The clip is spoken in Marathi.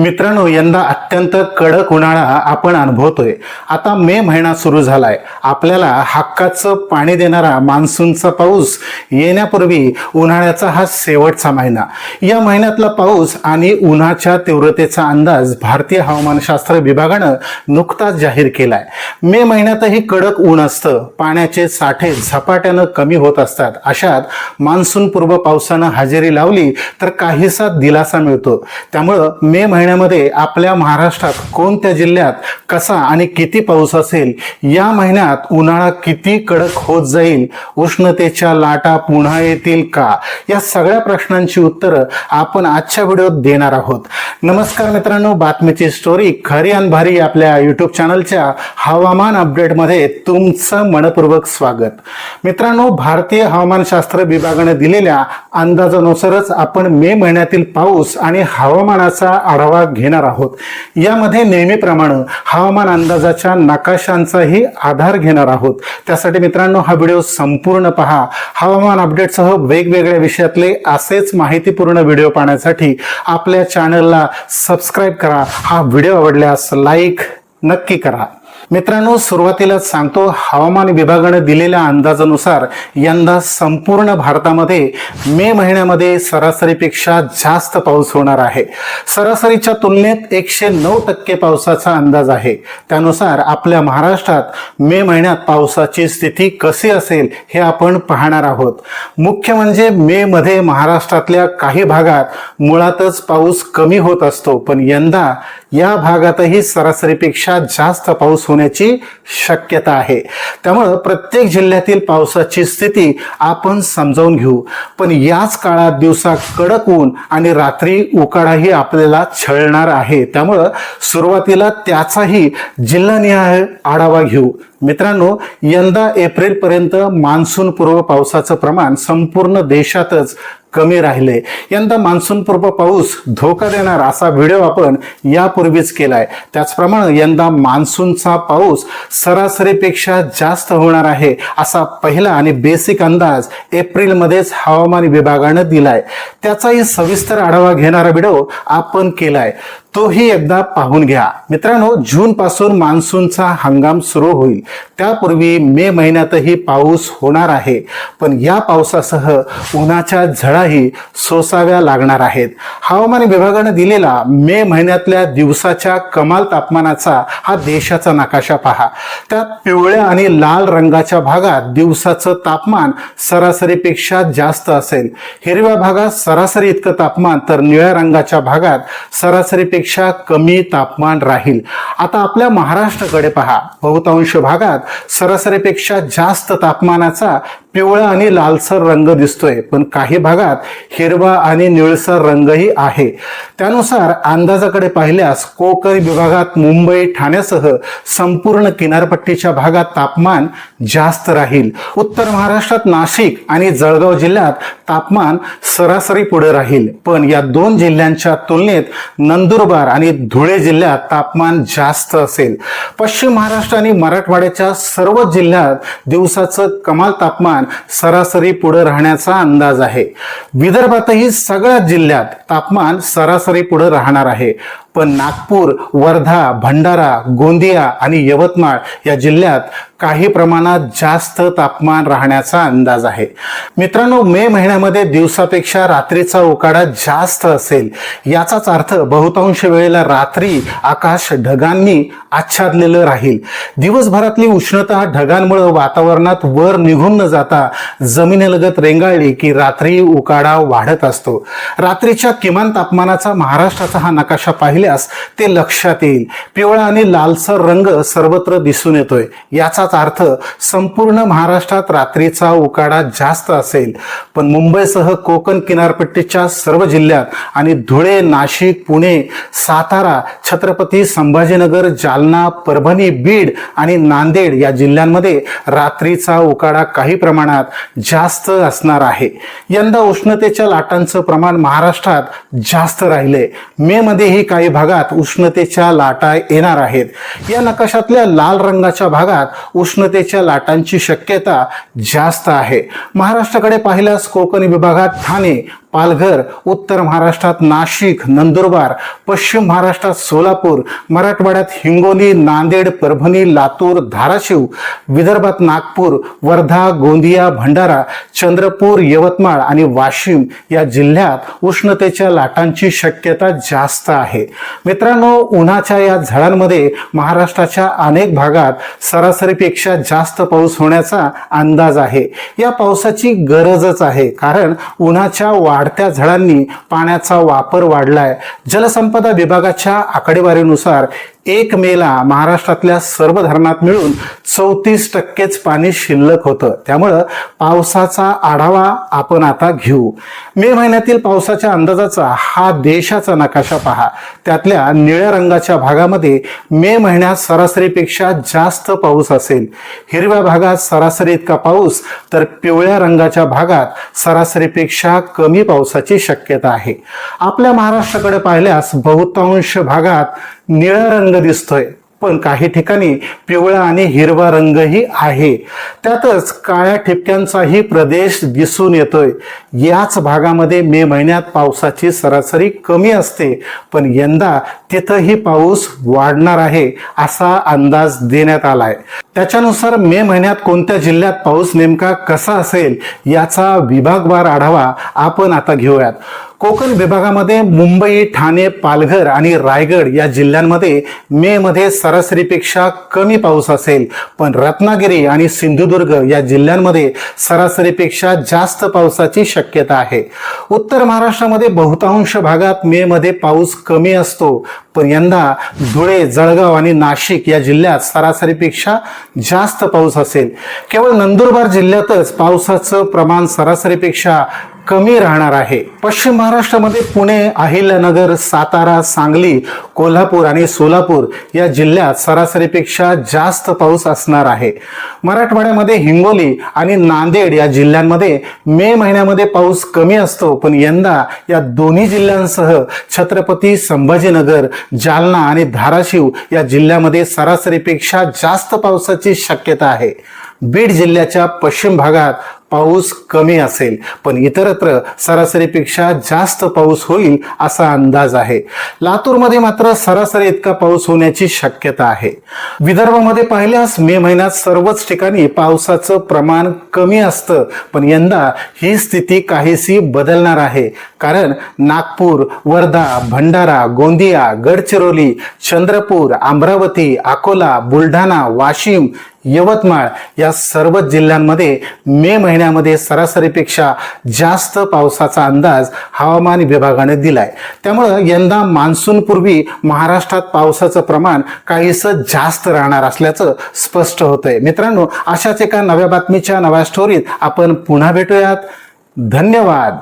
मित्रांनो यंदा अत्यंत कडक उन्हाळा आपण अनुभवतोय. आता मे महिना सुरू झालाय. आपल्याला हक्काचं पाणी देणारा मान्सूनचा पाऊस येण्यापूर्वी उन्हाळ्याचा हा शेवटचा महिना. या महिन्यातला पाऊस आणि उन्हाच्या तीव्रतेचा अंदाज भारतीय हवामानशास्त्र विभागानं नुकताच जाहीर केलाय. मे महिन्यातही कडक ऊन असतं. पाण्याचे साठे झपाट्यानं कमी होत असतात. अशात मान्सून पूर्व पावसानं हजेरी लावली तर काहीसा दिलासा मिळतो. त्यामुळं मे महिन्यामध्ये आपल्या महाराष्ट्रात कोणत्या जिल्ह्यात कसा आणि किती पाऊस असेल या महिन्यात उन्हाळा किती कडक होत जाईल उष्णतेच्या लाटा पुन्हा येतील का? या सगळ्या प्रश्नांची उत्तरं आपण आजच्या व्हिडिओत देणार आहोत. नमस्कार मित्रांनो बातमीची स्टोरी खरी आणि भारी आपल्या युट्यूब चॅनलच्या हवामान अपडेटमध्ये तुमचं मनपूर्वक स्वागत. मित्रांनो भारतीय हवामानशास्त्र विभागाने दिलेल्या अंदाजानुसारच आपण मे महिन्यातील पाऊस आणि हवामानाचा आढावा घेणार आहोत. यामध्ये नेहमीप्रमाणे हवामान अंदाजाच्या नकाशांचाही आधार घेणार आहोत. त्यासाठी मित्रांनो हा व्हिडिओ संपूर्ण पहा. हवामान अपडेटसह वेगवेगळ्या विषयातले असेच माहितीपूर्ण व्हिडिओ पाहण्यासाठी आपल्या चॅनलला सबस्क्राईब करा. हा व्हिडिओ आवडल्यास लाईक नक्की करा. मित्रांनो सुरुवातीलाच सांगतो हवामान विभागाने दिलेल्या अंदाजानुसार यंदा संपूर्ण भारतामध्ये मे महिन्यामध्ये सरासरीपेक्षा जास्त पाऊस होणार आहे. सरासरीच्या तुलनेत एकशे नऊ टक्के पावसाचा अंदाज आहे. त्यानुसार आपल्या महाराष्ट्रात मे महिन्यात पावसाची स्थिती कशी असेल हे आपण पाहणार आहोत. मुख्य म्हणजे मे मध्ये महाराष्ट्रातल्या काही भागात मुळातच पाऊस कमी होत असतो पण यंदा या भागातही सरासरीपेक्षा जास्त पाऊस होण्याची शक्यता आहे. त्यामुळं प्रत्येक जिल्ह्यातील पावसाची स्थिती आपण समजावून घेऊ. पण याच काळात दिवसा कडक ऊन आणि रात्री उकाडाही आपल्याला छळणार आहे. त्यामुळं सुरुवातीला त्याचाही जिल्हानिहाय आढावा घेऊ. मित्रांनो यंदा एप्रिलपर्यंत मान्सून पूर्व पावसाचं प्रमाण संपूर्ण देशातच कमी राहिले. यंदा मान्सूनपूर्व पाऊस धोका देणार असा व्हिडिओ आपण यापूर्वीच केला आहे त्याचप्रमाणे यंदा मान्सूनचा पाऊस सरासरीपेक्षा जास्त होणार आहे असा पहिला आणि बेसिक अंदाज एप्रिलमध्येच हवामान विभागानं दिलाय. त्याचाही सविस्तर आढावा घेणारा व्हिडिओ आपण केला आहे तोही एकदा पाहून घ्या. मित्रांनो जून पासून मान्सूनचा हंगाम सुरू होईल. त्यापूर्वी मे महिन्यातही पाऊस होणार आहे. पण या पावसासह उन्हाच्या झळाही सोसाव्या लागणार आहेत. हवामान विभागाने दिलेला मे महिन्यातल्या दिवसाच्या कमाल तापमानाचा हा देशाचा नकाशा पहा. त्यात पिवळ्या आणि लाल रंगाच्या भागात दिवसाचं तापमान सरासरीपेक्षा जास्त असेल. हिरव्या भागात सरासरी इतकं तापमान तर निळ्या रंगाच्या भागात सरासरीपेक्षा पेक्षा कमी तापमान राहील. आता आपल्या महाराष्ट्राकडे पहा. बहुतांश भागात सरासरीपेक्षा जास्त तापमानाचा पिवळा आणि लालसर रंग दिसतोय. पण काही भागात हिरवा आणि निळसर रंगही आहे. त्यानुसार अंदाजाकडे पाहिल्यास कोकण विभागात मुंबई ठाण्यासह संपूर्ण किनारपट्टीच्या भागात तापमान जास्त राहील. उत्तर महाराष्ट्रात नाशिक आणि जळगाव जिल्ह्यात तापमान सरासरी पुढे राहील. पण या दोन जिल्ह्यांच्या तुलनेत नंदुरबार आणि धुळे जिल्ह्यात तापमान जास्त असेल. पश्चिम महाराष्ट्र आणि मराठवाड्याच्या सर्व जिल्ह्यात दिवसाचं कमाल तापमान सरासरी पुढे राहण्याचा अंदाज आहे. विदर्भातही सगळ्याच जिल्ह्यात तापमान सरासरी पुढे राहणार आहे. पण नागपूर वर्धा भंडारा गोंदिया आणि यवतमाळ या जिल्ह्यात काही प्रमाणात जास्त तापमान राहण्याचा अंदाज आहे. मित्रांनो मे महिन्यामध्ये दिवसापेक्षा रात्रीचा उकाडा जास्त असेल. याचाच अर्थ बहुतांश वेळेला रात्री आकाश ढगांनी आच्छादलेलं राहील. दिवसभरातली उष्णता ढगांमुळे वातावरणात वर निघून न जाता जमिनीलगत रेंगाळली की रात्री उकाडा वाढत असतो. रात्रीच्या किमान तापमानाचा महाराष्ट्राचा हा नकाशा पाहिल्यास ते लक्षात येईल. पिवळा आणि लालसर रंग सर्वत्र दिसून येतोय. याचाच अर्थ संपूर्ण महाराष्ट्रात रात्रीचा उकाडा जास्त असेल. पण मुंबईसह कोकण किनारपट्टीच्या सर्व जिल्ह्यात आणि धुळे नाशिक पुणे सातारा छत्रपती संभाजीनगर जालना परभणी बीड आणि नांदेड या जिल्ह्यांमध्ये रात्रीचा उकाडा काही प्रमाणात जास्त असणार आहे. यंदा उष्णतेच्या लाटांचं प्रमाण महाराष्ट्रात जास्त राहिले मे मध्येही काही भागात उष्णतेच्या लाटा येणार आहेत. या नकाशातल्या लाल रंगाच्या भागात उष्णतेच्या लाटांची शक्यता जास्त आहे. महाराष्ट्राकडे पाहिल्यास कोकण विभागात ठाणे पालघर उत्तर महाराष्ट्रात नाशिक नंदुरबार पश्चिम महाराष्ट्रात सोलापूर मराठवाड्यात हिंगोली नांदेड परभणी लातूर धाराशिव विदर्भात नागपूर वर्धा गोंदिया भंडारा चंद्रपूर यवतमाळ आणि वाशिम या जिल्ह्यात उष्णतेच्या लाटांची शक्यता जास्त आहे. मित्रांनो उन्हाच्या या झळांमध्ये महाराष्ट्राच्या अनेक भागात सरासरीपेक्षा जास्त पाऊस होण्याचा अंदाज आहे. या पावसाची गरजच आहे कारण उन्हाच्या वाढत्या झळांनी पाण्याचा वापर वाढलाय. जलसंपदा विभागाच्या आकडेवारीनुसार एक मेला महाराष्ट्रातल्या सर्व धरणात मिळून चौतीस टक्केच पाणी शिल्लक होतं. त्यामुळं पावसाचा आढावा आपण आता घेऊ. मे महिन्यातील पावसाच्या अंदाजाचा हा देशाचा नकाशा पहा. त्यातल्या निळ्या रंगाच्या भागामध्ये मे महिन्यात सरासरीपेक्षा जास्त पाऊस असेल. हिरव्या भागात सरासरी इतका पाऊस तर पिवळ्या रंगाच्या भागात सरासरीपेक्षा कमी पावसाची शक्यता आहे. आपल्या महाराष्ट्राकडे पाहिल्यास बहुतांश भागात निळा रंग दिसतोय पण काही ठिकाणी पिवळा आणि हिरवा रंगही आहे. त्यातच काळ्या ठिपक्यांचाही प्रदेश दिसून येतोय. याच भागामध्ये मे महिन्यात पावसाची सरासरी कमी असते पण यंदा तिथंही पाऊस वाढणार आहे असा अंदाज देण्यात आलाय. त्याच्यानुसार मे महिन्यात कोणत्या जिल्ह्यात पाऊस नेमका कसा असेल याचा विभागवार आढावा आपण आता घेऊयात. कोकण विभागामध्ये मुंबई ठाणे पालघर आणि रायगड या जिल्ह्यांमध्ये मे मध्ये सरासरीपेक्षा कमी पाऊस असेल. पण रत्नागिरी आणि सिंधुदुर्ग या जिल्ह्यांमध्ये सरासरीपेक्षा जास्त पावसाची शक्यता आहे. उत्तर महाराष्ट्रामध्ये बहुतांश भागात मे मध्ये पाऊस कमी असतो. पण यंदा धुळे जळगाव आणि नाशिक या जिल्ह्यात सरासरीपेक्षा जास्त पाऊस असेल. केवळ नंदुरबार जिल्ह्यातच पावसाचं प्रमाण सरासरीपेक्षा कमी राहणार आहे. पश्चिम महाराष्ट्रामध्ये पुणे अहिल्यानगर सातारा सांगली कोल्हापूर आणि सोलापूर या जिल्ह्यात सरासरीपेक्षा जास्त पाऊस असणार आहे. मराठवाड्यामध्ये हिंगोली आणि नांदेड या जिल्ह्यांमध्ये मे महिन्यामध्ये पाऊस कमी असतो पण यंदा या दोन्ही जिल्ह्यांसह छत्रपती संभाजीनगर जालना आणि धाराशिव या जिल्ह्यामध्ये सरासरीपेक्षा जास्त पावसाची शक्यता आहे. बीड जिल्ह्याच्या पश्चिम भागात पाऊस कमी असेल पण इतरत्र सरासरीपेक्षा जास्त पाऊस होईल असा अंदाज आहे. लातूरमध्ये मात्र सरासरी इतका पाऊस होण्याची शक्यता आहे. विदर्भामध्ये पाहिल्यास मे महिन्यात सर्वच ठिकाणी पावसाचं प्रमाण कमी असतं पण यंदा ही स्थिती काहीशी बदलणार आहे. कारण नागपूर वर्धा भंडारा गोंदिया गडचिरोली चंद्रपूर अमरावती अकोला बुलढाणा वाशिम यवतमाळ या सर्व जिल्ह्यांमध्ये मे महिन्यामध्ये सरासरीपेक्षा जास्त पावसाचा अंदाज हवामान विभागाने दिलाय. त्यामुळं यंदा मान्सूनपूर्वी महाराष्ट्रात पावसाचं प्रमाण काहीसं जास्त राहणार असल्याचं स्पष्ट होतंय. मित्रांनो अशाच एका नव्या बातमीच्या नव्या स्टोरीत आपण पुन्हा भेटूयात. धन्यवाद!